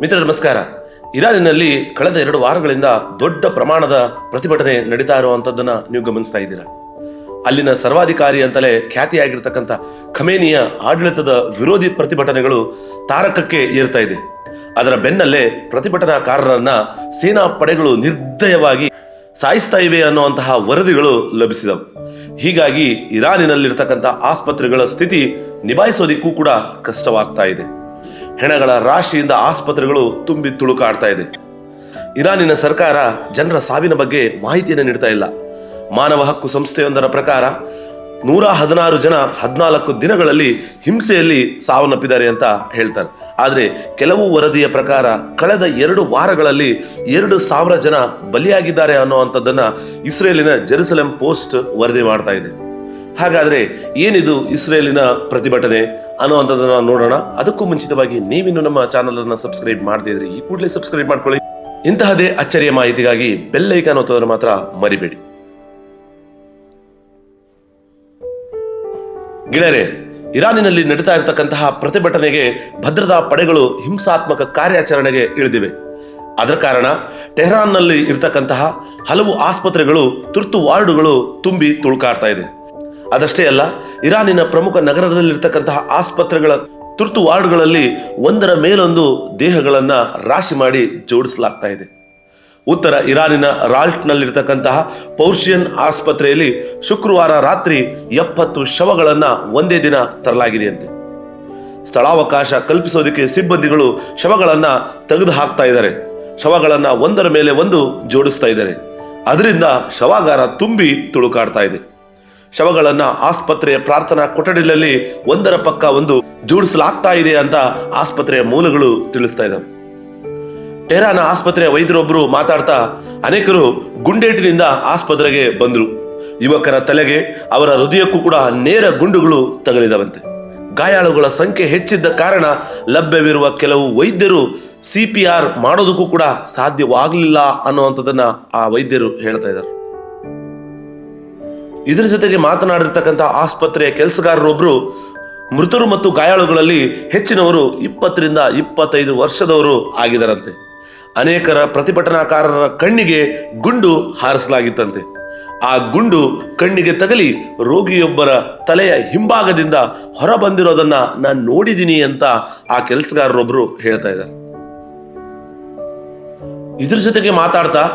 ಮಿತ್ರ ನಮಸ್ಕಾರ. ಇರಾನಿನಲ್ಲಿ ಕಳೆದ ಎರಡು ವಾರಗಳಿಂದ ದೊಡ್ಡ ಪ್ರಮಾಣದ ಪ್ರತಿಭಟನೆ ನಡೀತಾ ಇರುವಂತದ್ದನ್ನ ನೀವು ಗಮನಿಸ್ತಾ ಇದ್ದೀರಾ? ಅಲ್ಲಿನ ಸರ್ವಾಧಿಕಾರಿ ಅಂತಲೇ ಖ್ಯಾತಿಯಾಗಿರ್ತಕ್ಕಂಥ ಖಮೇನಿಯ ಆಡಳಿತದ ವಿರೋಧಿ ಪ್ರತಿಭಟನೆಗಳು ತಾರಕಕ್ಕೆ ಏರ್ತಾ ಇದೆ. ಅದರ ಬೆನ್ನಲ್ಲೇ ಪ್ರತಿಭಟನಾಕಾರರನ್ನ ಸೇನಾ ಪಡೆಗಳು ನಿರ್ದಯವಾಗಿ ಸಾಯಿಸ್ತಾ ಇವೆ ಅನ್ನುವಂತಹ ವರದಿಗಳು ಲಭಿಸಿದವು. ಹೀಗಾಗಿ ಇರಾನಿನಲ್ಲಿರ್ತಕ್ಕಂಥ ಆಸ್ಪತ್ರೆಗಳ ಸ್ಥಿತಿ ನಿಭಾಯಿಸೋದಿಕ್ಕೂ ಕೂಡ ಕಷ್ಟವಾಗ್ತಾ ಇದೆ. ಹೆಣಗಳ ರಾಶಿಯಿಂದ ಆಸ್ಪತ್ರೆಗಳು ತುಂಬಿ ತುಳುಕಾಡ್ತಾ ಇದೆ. ಇರಾನಿನ ಸರ್ಕಾರ ಜನರ ಸಾವಿನ ಬಗ್ಗೆ ಮಾಹಿತಿಯನ್ನು ನೀಡ್ತಾ ಇಲ್ಲ. ಮಾನವ ಹಕ್ಕು ಸಂಸ್ಥೆಯೊಂದರ ಪ್ರಕಾರ ನೂರ ಹದಿನಾರು ಜನ ಹದಿನಾಲ್ಕು ದಿನಗಳಲ್ಲಿ ಹಿಂಸೆಯಲ್ಲಿ ಸಾವನ್ನಪ್ಪಿದ್ದಾರೆ ಅಂತ ಹೇಳ್ತಾರೆ. ಆದರೆ ಕೆಲವು ವರದಿಯ ಪ್ರಕಾರ ಕಳೆದ ಎರಡು ವಾರಗಳಲ್ಲಿ ಎರಡು ಸಾವಿರ ಜನ ಬಲಿಯಾಗಿದ್ದಾರೆ ಅನ್ನೋವಂಥದ್ದನ್ನ ಇಸ್ರೇಲಿನ ಜೆರುಸಲೆಂ ಪೋಸ್ಟ್ ವರದಿ ಮಾಡ್ತಾ ಇದೆ. ಹಾಗಾದ್ರೆ ಏನಿದು ಇಸ್ರೇಲಿನ ಪ್ರತಿಭಟನೆ? ಅನ್ನುವಂಥದ್ದನ್ನ ನೋಡೋಣ. ಅದಕ್ಕೂ ಮುಂಚಿತವಾಗಿ ನೀವಿನ್ನು ನಮ್ಮ ಚಾನಲ್ ಅನ್ನ ಸಬ್ಸ್ಕ್ರೈಬ್ ಮಾಡದೇ ಇದ್ರೆ, ಈ ಕೂಡಲೇ ಸಬ್ಸ್ಕ್ರೈಬ್ ಮಾಡ್ಕೊಳ್ಳಿ. ಇಂತಹದೇ ಅಚ್ಚರಿಯ ಮಾಹಿತಿಗಾಗಿ ಬೆಲ್ ಐಕಾನ್ ಒತ್ತೋದನ್ನು ಮಾತ್ರ ಮರಿಬೇಡಿ. ಗೆಳೆಯರೆ, ಇರಾನಿನಲ್ಲಿ ನಡೀತಾ ಇರತಕ್ಕಂತಹ ಪ್ರತಿಭಟನೆಗೆ ಭದ್ರತಾ ಪಡೆಗಳು ಹಿಂಸಾತ್ಮಕ ಕಾರ್ಯಾಚರಣೆಗೆ ಇಳಿದಿವೆ. ಅದರ ಕಾರಣ ಟೆಹರಾನ್ನಲ್ಲಿ ಇರತಕ್ಕಂತಹ ಹಲವು ಆಸ್ಪತ್ರೆಗಳು, ತುರ್ತು ವಾರ್ಡುಗಳು ತುಂಬಿ ತುಳುಕಾಡ್ತಾ ಇದೆ. ಅದಷ್ಟೇ ಅಲ್ಲ, ಇರಾನಿನ ಪ್ರಮುಖ ನಗರದಲ್ಲಿರ್ತಕ್ಕಂತಹ ಆಸ್ಪತ್ರೆಗಳ ತುರ್ತು ವಾರ್ಡ್ಗಳಲ್ಲಿ ಒಂದರ ಮೇಲೊಂದು ದೇಹಗಳನ್ನ ರಾಶಿ ಮಾಡಿ ಜೋಡಿಸಲಾಗ್ತಾ ಇದೆ. ಉತ್ತರ ಇರಾನಿನ ರಾಲ್ಟ್ನಲ್ಲಿರ್ತಕ್ಕಂತಹ ಪೌರ್ಷಿಯನ್ ಆಸ್ಪತ್ರೆಯಲ್ಲಿ ಶುಕ್ರವಾರ ರಾತ್ರಿ ಎಪ್ಪತ್ತು ಶವಗಳನ್ನ ಒಂದೇ ದಿನ ತರಲಾಗಿದೆಯಂತೆ. ಸ್ಥಳಾವಕಾಶ ಕಲ್ಪಿಸೋದಕ್ಕೆ ಸಿಬ್ಬಂದಿಗಳು ಶವಗಳನ್ನ ತೆಗೆದು ಹಾಕ್ತಾ ಇದ್ದಾರೆ. ಶವಗಳನ್ನ ಒಂದರ ಮೇಲೆ ಒಂದು ಜೋಡಿಸ್ತಾ ಇದ್ದಾರೆ. ಅದರಿಂದ ಶವಾಗಾರ ತುಂಬಿ ತುಳುಕಾಡ್ತಾ ಇದೆ. ಶವಗಳನ್ನ ಆಸ್ಪತ್ರೆಯ ಪ್ರಾರ್ಥನಾ ಕೊಠಡಿಯಲ್ಲಿ ಒಂದರ ಪಕ್ಕ ಒಂದು ಜೋಡಿಸಲಾಗ್ತಾ ಇದೆ ಅಂತ ಆಸ್ಪತ್ರೆಯ ಮೂಲಗಳು ತಿಳಿಸ್ತಾ ಇದ್ದಾವೆ. ಟೆಹರಾನ ಆಸ್ಪತ್ರೆಯ ವೈದ್ಯರೊಬ್ಬರು ಮಾತಾಡ್ತಾ ಅನೇಕರು ಗುಂಡೇಟಿನಿಂದ ಆಸ್ಪತ್ರೆಗೆ ಬಂದ್ರು. ಯುವಕರ ತಲೆಗೆ, ಅವರ ಹೃದಯಕ್ಕೂ ಕೂಡ ನೇರ ಗುಂಡುಗಳು ತಗಲಿದವಂತೆ. ಗಾಯಾಳುಗಳ ಸಂಖ್ಯೆ ಹೆಚ್ಚಿದ್ದ ಕಾರಣ ಲಭ್ಯವಿರುವ ಕೆಲವು ವೈದ್ಯರು ಸಿ ಪಿ ಮಾಡೋದಕ್ಕೂ ಕೂಡ ಸಾಧ್ಯವಾಗಲಿಲ್ಲ ಅನ್ನುವಂಥದ್ದನ್ನ ಆ ವೈದ್ಯರು ಹೇಳ್ತಾ ಇದ್ದಾರೆ. ಇದರ ಜೊತೆಗೆ ಮಾತನಾಡಿರ್ತಕ್ಕಂಥ ಆಸ್ಪತ್ರೆಯ ಕೆಲಸಗಾರರೊಬ್ರು, ಮೃತರು ಮತ್ತು ಗಾಯಾಳುಗಳಲ್ಲಿ ಹೆಚ್ಚಿನವರು ಇಪ್ಪತ್ತರಿಂದ ಇಪ್ಪತ್ತೈದು ವರ್ಷದವರು ಆಗಿದರಂತೆ. ಅನೇಕರ ಪ್ರತಿಭಟನಾಕಾರರ ಕಣ್ಣಿಗೆ ಗುಂಡು ಹಾರಿಸಲಾಗಿತ್ತಂತೆ. ಆ ಗುಂಡು ಕಣ್ಣಿಗೆ ತಗಲಿ ರೋಗಿಯೊಬ್ಬರ ತಲೆಯ ಹಿಂಭಾಗದಿಂದ ಹೊರ ಬಂದಿರೋದನ್ನ ನಾನು ನೋಡಿದ್ದೀನಿ ಅಂತ ಆ ಕೆಲಸಗಾರರೊಬ್ರು ಹೇಳ್ತಾ ಇದ್ದಾರೆ. ಇದ್ರ ಜೊತೆಗೆ ಮಾತಾಡ್ತಾ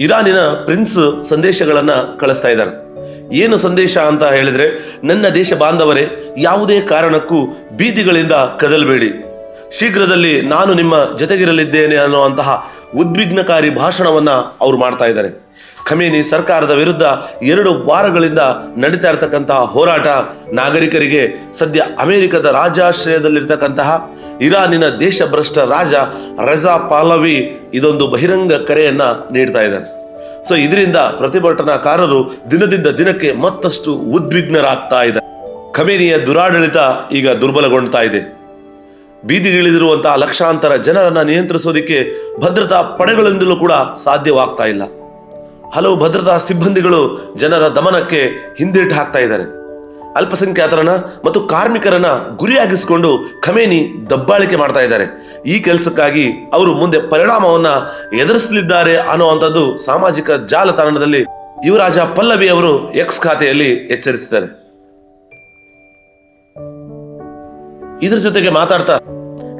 ಇರಾನಿನ ಪ್ರಿನ್ಸ್ ಸಂದೇಶಗಳನ್ನ ಕಳಿಸ್ತಾ ಇದ್ದಾರೆ. ಏನು ಸಂದೇಶ ಅಂತ ಹೇಳಿದ್ರೆ, ನನ್ನ ದೇಶ ಬಾಂಧವರೇ, ಯಾವುದೇ ಕಾರಣಕ್ಕೂ ಬೀದಿಗಳಿಂದ ಕದಲ್ಬೇಡಿ. ಶೀಘ್ರದಲ್ಲಿ ನಾನು ನಿಮ್ಮ ಜೊತೆಗಿರಲಿದ್ದೇನೆ ಅನ್ನುವಂತಹ ಉದ್ವಿಗ್ನಕಾರಿ ಭಾಷಣವನ್ನ ಅವ್ರು ಮಾಡ್ತಾ ಇದ್ದಾರೆ. ಖಮೇನಿ ಸರ್ಕಾರದ ವಿರುದ್ಧ ಎರಡು ವಾರಗಳಿಂದ ನಡೀತಾ ಇರತಕ್ಕಂತಹ ಹೋರಾಟ ನಾಗರಿಕರಿಗೆ ಸದ್ಯ ಅಮೆರಿಕದ ರಾಜಾಶ್ರಯದಲ್ಲಿರ್ತಕ್ಕಂತಹ ಇರಾನಿನ ದೇಶಭ್ರಷ್ಟ ರಾಜ ರಜಾ ಪಾಲವಿ ಇದೊಂದು ಬಹಿರಂಗ ಕರೆಯನ್ನ ನೀಡ್ತಾ ಇದ್ದಾರೆ. ಸೊ ಇದರಿಂದ ಪ್ರತಿಭಟನಾಕಾರರು ದಿನದಿಂದ ದಿನಕ್ಕೆ ಮತ್ತಷ್ಟು ಉದ್ವಿಗ್ನರಾಗ್ತಾ ಇದೆ. ಖಮೇನಿಯ ದುರಾಡಳಿತ ಈಗ ದುರ್ಬಲಗೊಳ್ತಾ ಇದೆ. ಬೀದಿಗಿಳಿದಿರುವಂತಹ ಲಕ್ಷಾಂತರ ಜನರನ್ನ ನಿಯಂತ್ರಿಸೋದಿಕ್ಕೆ ಭದ್ರತಾ ಪಡೆಗಳಿಂದಲೂ ಕೂಡ ಸಾಧ್ಯವಾಗ್ತಾ ಇಲ್ಲ. ಹಲವು ಭದ್ರತಾ ಸಿಬ್ಬಂದಿಗಳು ಜನರ ದಮನಕ್ಕೆ ಹಿಂದೇಟು ಹಾಕ್ತಾ ಇದ್ದಾರೆ. ಅಲ್ಪಸಂಖ್ಯಾತರನ್ನ ಮತ್ತು ಕಾರ್ಮಿಕರನ್ನ ಗುರಿಯಾಗಿಸಿಕೊಂಡು ಖಮೇನಿ ದಬ್ಬಾಳಿಕೆ ಮಾಡ್ತಾ ಇದ್ದಾರೆ. ಈ ಕೆಲಸಕ್ಕಾಗಿ ಅವರು ಮುಂದೆ ಪರಿಣಾಮವನ್ನ ಎದುರಿಸಲಿದ್ದಾರೆ ಅನ್ನುವಂಥದ್ದು ಸಾಮಾಜಿಕ ಜಾಲತಾಣದಲ್ಲಿ ಯುವರಾಜ ಪಲ್ಲವಿ ಅವರು ಎಕ್ಸ್ ಖಾತೆಯಲ್ಲಿ ಎಚ್ಚರಿಸಿದ್ದಾರೆ. ಇದರ ಜೊತೆಗೆ ಮಾತಾಡ್ತಾ,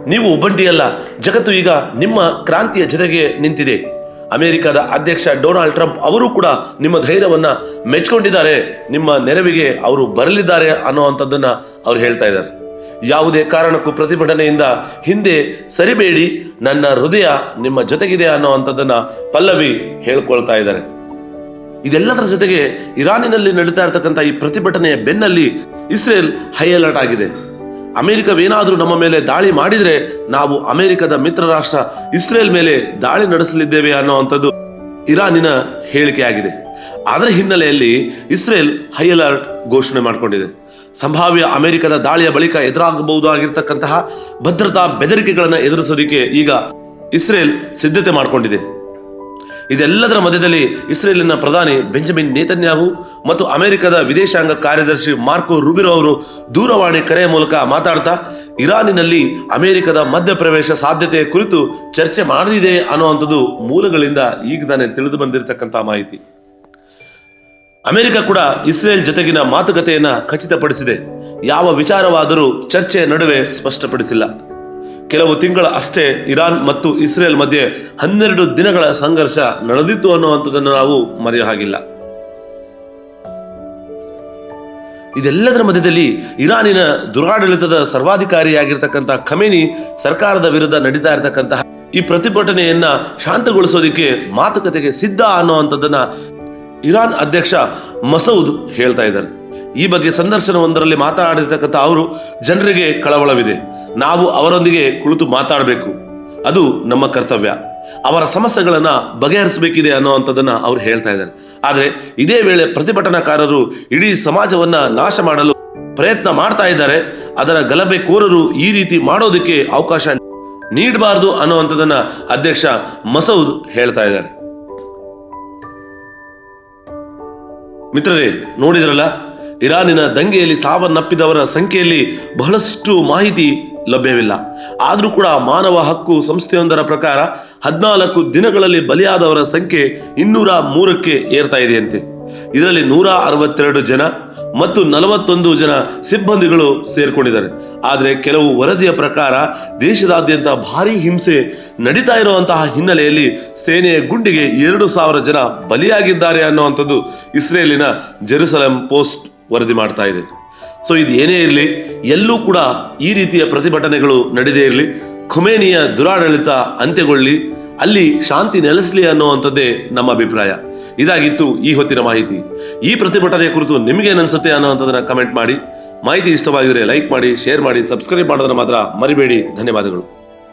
ನೀವು ಒಬ್ಬಂಟಿಯಲ್ಲ, ಜಗತ್ತು ಈಗ ನಿಮ್ಮ ಕ್ರಾಂತಿಯ ಜೊತೆಗೆ ನಿಂತಿದೆ. ಅಮೆರಿಕದ ಅಧ್ಯಕ್ಷ ಡೊನಾಲ್ಡ್ ಟ್ರಂಪ್ ಅವರು ಕೂಡ ನಿಮ್ಮ ಧೈರ್ಯವನ್ನ ಮೆಚ್ಕೊಂಡಿದ್ದಾರೆ. ನಿಮ್ಮ ನೆರವಿಗೆ ಅವರು ಬರಲಿದ್ದಾರೆ ಅನ್ನುವಂಥದ್ದನ್ನ ಅವ್ರು ಹೇಳ್ತಾ ಇದ್ದಾರೆ. ಯಾವುದೇ ಕಾರಣಕ್ಕೂ ಪ್ರತಿಭಟನೆಯಿಂದ ಹಿಂದೆ ಸರಿಬೇಡಿ, ನನ್ನ ಹೃದಯ ನಿಮ್ಮ ಜೊತೆಗಿದೆ ಅನ್ನುವಂಥದ್ದನ್ನ ಪಲ್ಲವಿ ಹೇಳ್ಕೊಳ್ತಾ ಇದ್ದಾರೆ. ಇದೆಲ್ಲದರ ಜೊತೆಗೆ ಇರಾನಿನಲ್ಲಿ ನಡೀತಾ ಇರತಕ್ಕಂಥ ಈ ಪ್ರತಿಭಟನೆಯ ಬೆನ್ನಲ್ಲಿ ಇಸ್ರೇಲ್ ಹೈ ಅಲರ್ಟ್ ಆಗಿದೆ. ಅಮೆರಿಕವೇನಾದ್ರೂ ನಮ್ಮ ಮೇಲೆ ದಾಳಿ ಮಾಡಿದರೆ ನಾವು ಅಮೆರಿಕದ ಮಿತ್ರ ರಾಷ್ಟ್ರ ಇಸ್ರೇಲ್ ಮೇಲೆ ದಾಳಿ ನಡೆಸಲಿದ್ದೇವೆ ಅನ್ನುವಂಥದ್ದು ಇರಾನಿನ ಹೇಳಿಕೆಯಾಗಿದೆ. ಅದರ ಹಿನ್ನೆಲೆಯಲ್ಲಿ ಇಸ್ರೇಲ್ ಹೈ ಅಲರ್ಟ್ ಘೋಷಣೆ ಮಾಡಿಕೊಂಡಿದೆ. ಸಂಭಾವ್ಯ ಅಮೆರಿಕದ ದಾಳಿಯ ಬಳಿಕ ಎದುರಾಗಬಹುದಾಗಿರ್ತಕ್ಕಂತಹ ಭದ್ರತಾ ಬೆದರಿಕೆಗಳನ್ನು ಎದುರಿಸೋದಿಕ್ಕೆ ಈಗ ಇಸ್ರೇಲ್ ಸಿದ್ಧತೆ ಮಾಡಿಕೊಂಡಿದೆ. ಇದೆಲ್ಲದರ ಮಧ್ಯದಲ್ಲಿ ಇಸ್ರೇಲಿನ ಪ್ರಧಾನಿ ಬೆಂಜಮಿನ್ ನೇತನ್ಯಾಹು ಮತ್ತು ಅಮೆರಿಕದ ವಿದೇಶಾಂಗ ಕಾರ್ಯದರ್ಶಿ ಮಾರ್ಕೋ ರುಬಿರೋ ಅವರು ದೂರವಾಣಿ ಕರೆಯ ಮೂಲಕ ಮಾತಾಡ್ತಾ, ಇರಾನಿನಲ್ಲಿ ಅಮೆರಿಕದ ಮಧ್ಯಪ್ರವೇಶ ಸಾಧ್ಯತೆ ಕುರಿತು ಚರ್ಚೆ ಮಾಡದಿದೆ ಅನ್ನುವಂಥದ್ದು ಮೂಲಗಳಿಂದ ಈಗ ತಾನೇ ತಿಳಿದು ಬಂದಿರತಕ್ಕಂಥ ಮಾಹಿತಿ. ಅಮೆರಿಕ ಕೂಡ ಇಸ್ರೇಲ್ ಜೊತೆಗಿನ ಮಾತುಕತೆಯನ್ನ ಖಚಿತಪಡಿಸಿದೆ. ಯಾವ ವಿಚಾರವಾದರೂ ಚರ್ಚೆಯ ನಡುವೆ ಸ್ಪಷ್ಟಪಡಿಸಿಲ್ಲ. ಕೆಲವು ತಿಂಗಳ ಅಷ್ಟೇ ಇರಾನ್ ಮತ್ತು ಇಸ್ರೇಲ್ ಮಧ್ಯೆ ಹನ್ನೆರಡು ದಿನಗಳ ಸಂಘರ್ಷ ನಡೆದಿತ್ತು ಅನ್ನುವಂಥದ್ದನ್ನು ನಾವು ಮರೆಯೋ ಹಾಗಿಲ್ಲ ಇದೆಲ್ಲದರ ಮಧ್ಯದಲ್ಲಿ ಇರಾನಿನ ದುರಾಡಳಿತದ ಸರ್ವಾಧಿಕಾರಿಯಾಗಿರ್ತಕ್ಕಂಥ ಖಮೇನಿ ಸರ್ಕಾರದ ವಿರುದ್ಧ ನಡೀತಾ ಇರತಕ್ಕಂತಹ ಈ ಪ್ರತಿಭಟನೆಯನ್ನ ಶಾಂತಗೊಳಿಸೋದಿಕ್ಕೆ ಮಾತುಕತೆಗೆ ಸಿದ್ಧ ಅನ್ನುವಂಥದ್ದನ್ನ ಇರಾನ್ ಅಧ್ಯಕ್ಷ ಮಸೌದ್ ಹೇಳ್ತಾ ಇದ್ದಾರೆ. ಈ ಬಗ್ಗೆ ಸಂದರ್ಶನವೊಂದರಲ್ಲಿ ಮಾತನಾಡಿರ್ತಕ್ಕಂಥ ಅವರು ಜನರಿಗೆ ಕಳವಳವಿದೆ. ನಾವು ಅವರೊಂದಿಗೆ ಕುಳಿತು ಮಾತಾಡಬೇಕು. ಅದು ನಮ್ಮ ಕರ್ತವ್ಯ. ಅವರ ಸಮಸ್ಯೆಗಳನ್ನ ಬಗೆಹರಿಸಬೇಕಿದೆ ಅನ್ನೋವಂಥದ್ದನ್ನು ಅವ್ರು ಹೇಳ್ತಾ ಇದ್ದಾರೆ. ಆದರೆ ಇದೇ ವೇಳೆ ಪ್ರತಿಭಟನಾಕಾರರು ಇಡೀ ಸಮಾಜವನ್ನ ನಾಶ ಮಾಡಲು ಪ್ರಯತ್ನ ಮಾಡ್ತಾ ಇದ್ದಾರೆ. ಅದರ ಗಲಭೆಕೋರರು ಈ ರೀತಿ ಮಾಡೋದಕ್ಕೆ ಅವಕಾಶ ನೀಡಬಾರದು ಅನ್ನುವಂಥದ್ದನ್ನ ಅಧ್ಯಕ್ಷ ಮಸೌದ್ ಹೇಳ್ತಾ ಇದ್ದಾರೆ. ಮಿತ್ರರೇ, ನೋಡಿದ್ರಲ್ಲ? ಇರಾನಿನ ದಂಗೆಯಲ್ಲಿ ಸಾವನ್ನಪ್ಪಿದವರ ಸಂಖ್ಯೆಯಲ್ಲಿ ಬಹಳಷ್ಟು ಮಾಹಿತಿ ಲಭ್ಯವಿಲ್ಲ. ಆದರೂ ಕೂಡ ಮಾನವ ಹಕ್ಕು ಸಂಸ್ಥೆಯೊಂದರ ಪ್ರಕಾರ ಹದಿನಾಲ್ಕು ದಿನಗಳಲ್ಲಿ ಬಲಿಯಾದವರ ಸಂಖ್ಯೆ ಇನ್ನೂರ ಮೂರಕ್ಕೆ ಏರ್ತಾ ಇದೆಯಂತೆ. ಇದರಲ್ಲಿ ನೂರ ಅರವತ್ತೆರಡು ಜನ ಮತ್ತು ನಲವತ್ತೊಂದು ಜನ ಸಿಬ್ಬಂದಿಗಳು ಸೇರ್ಕೊಂಡಿದ್ದಾರೆ. ಆದರೆ ಕೆಲವು ವರದಿಯ ಪ್ರಕಾರ ದೇಶದಾದ್ಯಂತ ಭಾರಿ ಹಿಂಸೆ ನಡೀತಾ ಇರುವಂತಹ ಹಿನ್ನೆಲೆಯಲ್ಲಿ ಸೇನೆಯ ಗುಂಡಿಗೆ ಎರಡು ಸಾವಿರ ಜನ ಬಲಿಯಾಗಿದ್ದಾರೆ ಅನ್ನುವಂಥದ್ದು ಇಸ್ರೇಲಿನ ಜೆರುಸಲಂ ಪೋಸ್ಟ್. ವರದಿ ಮಾಡ್ತಾ ಇದೆ. ಸೊ ಇದು ಏನೇ ಇರಲಿ, ಎಲ್ಲೂ ಕೂಡ ಈ ರೀತಿಯ ಪ್ರತಿಭಟನೆಗಳು ನಡೆದೇ ಇರಲಿ, ಖುಮೇನಿಯ ದುರಾಡಳಿತ ಅಂತ್ಯಗೊಳ್ಳಲಿ ಅಲ್ಲಿ ಶಾಂತಿ ನೆಲೆಸಲಿ ಅನ್ನುವಂಥದ್ದೇ ನಮ್ಮ ಅಭಿಪ್ರಾಯ. ಇದಾಗಿತ್ತು ಈ ಹೊತ್ತಿನ ಮಾಹಿತಿ. ಈ ಪ್ರತಿಭಟನೆ ಕುರಿತು ನಿಮಗೇನನ್ಸುತ್ತೆ ಅನ್ನುವಂಥದ್ದನ್ನ ಕಮೆಂಟ್ ಮಾಡಿ. ಮಾಹಿತಿ ಇಷ್ಟವಾಗಿದ್ರೆ ಲೈಕ್ ಮಾಡಿ ಶೇರ್ ಮಾಡಿ ಸಬ್ಸ್ಕ್ರೈಬ್ ಮಾಡೋದನ್ನ ಮಾತ್ರ ಮರಿಬೇಡಿ. ಧನ್ಯವಾದಗಳು.